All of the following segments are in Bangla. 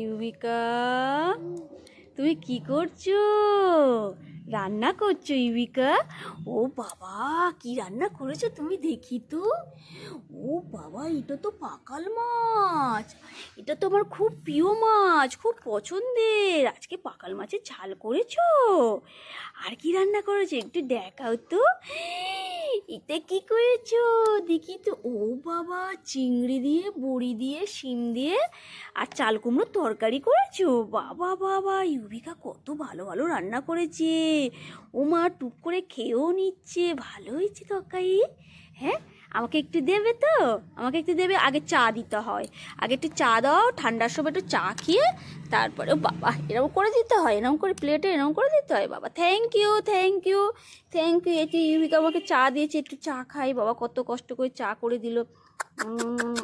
ইউবিকা, তুমি কি করছ? রান্না করছ ইউবিকা? ও বাবা, কি রান্না করেছ তুমি দেখি তো। ও বাবা, এটা তো পাকাল মাছ। এটা তো আমার খুব প্রিয় মাছ, খুব পছন্দের। আজকে পাকাল মাছের ঝাল করেছ? আর কি রান্না করেছ? একটু দেখাও তো। এটা কি করেছ? দেখি তো, ও বাবা, চিংড়ি দিয়ে, বড়ি দিয়ে, শিম দিয়ে, আর চাল কুমড়োর তরকারি করেছ? বাবা বাবা ইউবিকা কত ভালো ভালো রান্না করেছে। ও মা টুক করে খেয়েও নিচ্ছে, ভালো হয়েছে তরকারি। হ্যাঁ? আমাকে একটু দেবে তো? আমাকে একটু দেবে, আগে চা দিতে হয়। আগে একটু চা দাও, ঠান্ডার সময় একটু চা খেয়ে তারপরে বাবা, এরকম করে দিতে হয়, এরকম করে প্লেটে এরকম করে দিতে হয়, বাবা। Thank you thank you thank you এটি ইউবিকা আমাকে চা দিয়েছে, একটু চা খাই। বাবা কত কষ্ট করে চা করে দিল।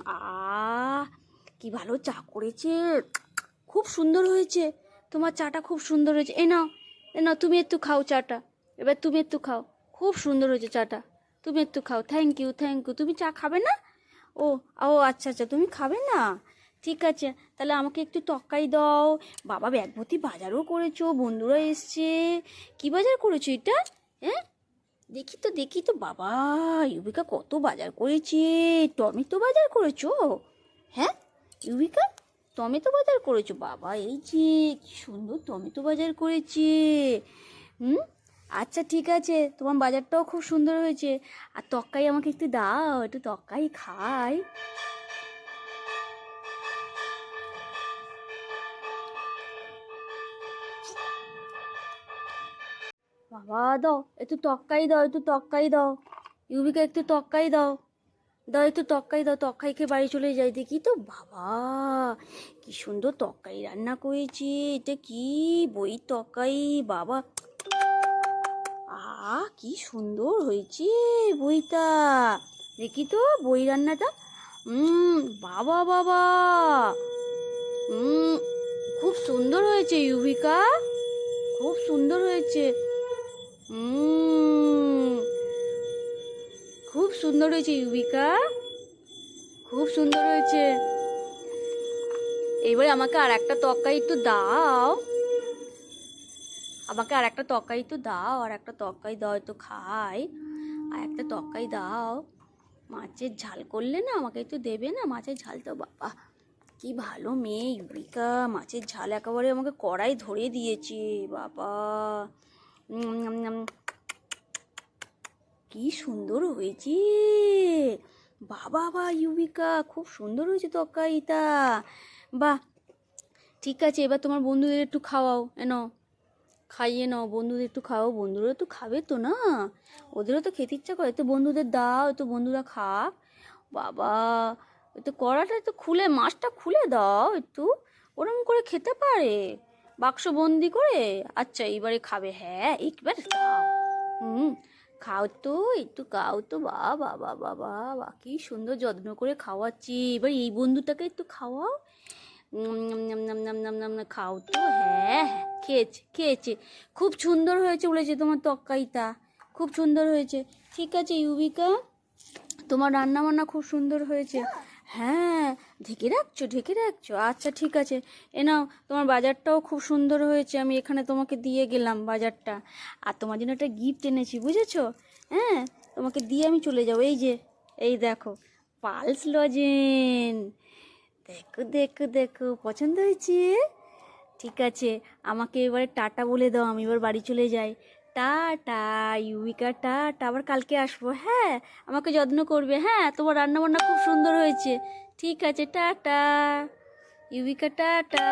আহ, কি ভালো চা করেছে। খুব সুন্দর হয়েছে। তোমার চাটা খুব সুন্দর হয়েছে। এ নাও এ নাও, তুমি একটু খাও চাটা। এবার তুমি একটু খাও। খুব সুন্দর হয়েছে চাটা। তুমি একটু খাও। থ্যাংক ইউ থ্যাংক ইউ তুমি চা খাবে না? ও ও আচ্ছা আচ্ছা তুমি খাবে না? ঠিক আছে, তাহলে আমাকে একটু তক্কাই দাও। বাবা, ব্যাগভর্তি বাজারও করেছ, বন্ধুরা এসছে। কি বাজার করেছ এটা? হ্যাঁ? দেখি তো দেখি তো। বাবা, ইউবিকা কত বাজার করেছে। টমেটো বাজার করেছ? হ্যাঁ? ইউবিকা, টমেটো বাজার করেছ? বাবা, এই যে, কি সুন্দর টমেটো বাজার করেছে। হুম? আচ্ছা ঠিক আছে। তোমার বাজারটাও খুব সুন্দর হয়েছে। আর তক্কাই আমাকে একটু দাও, একটু তক্কাই খাই। বাবা, দাও, একটু তক্কাই দাও, একটু তক্কাই দাও। ইউবিকে, একটু তক্কাই দাও। দাও, একটু তক্কাই দাও, তক্কাই খেয়ে বাড়ি চলে যাই। দেখি তো, বাবা, কি সুন্দর তক্কাই রান্না করেছি। এটা কি বই তক্কাই, বাবা। আ কি সুন্দর হয়েছে বইটা। দেখি তো বই রান্নাটা। বাবা বাবা। খুব সুন্দর হয়েছে ইউভিকা খুব সুন্দর হয়েছে। খুব সুন্দর হয়েছে ইউবিকা। খুব সুন্দর হয়েছে। এবারে আমাকে আর একটা তরকারি একটু দাও। আমাকে আর একটা তরকারি তো দাও, আর একটা তরকারি দাও তো খাই। আর একটা তরকারি দাও। মাছের ঝাল করলে না আমাকে তো দেবে না? মাছের ঝাল তো বাবা, কি ভালো মেয়ে ইউরিকা। মাছের ঝাল একেবারে আমাকে কড়াই ধরে দিয়েছে, বাবা। কি সুন্দর হয়েছে। বাবা, বা ইউবিকা খুব সুন্দর হয়েছে তরকারিটা। বাহ, ঠিক আছে, এবার তোমার বন্ধুদের একটু খাওয়াও এনো খাইয়ে নাও, বন্ধুদের একটু খাও বন্ধুরা একটু খাবে তো না? ওদেরও তো খেতে ইচ্ছা করে তো বন্ধুদের দাও তো বন্ধুরা খাক। বাবা তো কড়াটা একটু খুলে, মাছটা খুলে দাও একটু, ওরম করে খেতে পারে। বাক্স বন্দি করে আচ্ছা এইবারে খাবে হ্যাঁ এইবার খাও। হুম, খাও তো, একটু খাও তো বাবা বাবা বা, কি সুন্দর যত্ন করে খাওয়াচ্ছি। এবার এই বন্ধুটাকে একটু খাওয়াও। খাও তো হ্যাঁ হ্যাঁ খেয়েছে খেয়েছে খুব সুন্দর হয়েছে বলেছে তোমার তক্কাইটা খুব সুন্দর হয়েছে ঠিক আছে ইউবিকা তোমার রান্না বান্না খুব সুন্দর হয়েছে হ্যাঁ ঢেকে রাখছো ঢেকে রাখছো আচ্ছা ঠিক আছে এ নাও তোমার বাজারটাও খুব সুন্দর হয়েছে আমি এখানে তোমাকে দিয়ে গেলাম বাজারটা আর তোমার জন্য একটা গিফট এনেছি বুঝেছ হ্যাঁ তোমাকে দিয়ে আমি চলে যাব এই যে এই দেখো পালস লজেন দেখো দেখো দেখো, পছন্দ হয়েছে? ঠিক আছে আমাকে এবারে টাটা বলে দাও, আমি এবার বাড়ি চলে যাই। টাটা ইউবিকা টাটা, আবার কালকে আসব হ্যাঁ? আমাকে যত্ন করবে হ্যাঁ? তোমার রান্না বান্না খুব সুন্দর হয়েছে। ঠিক আছে টাটা। ইউবিকা টাটা।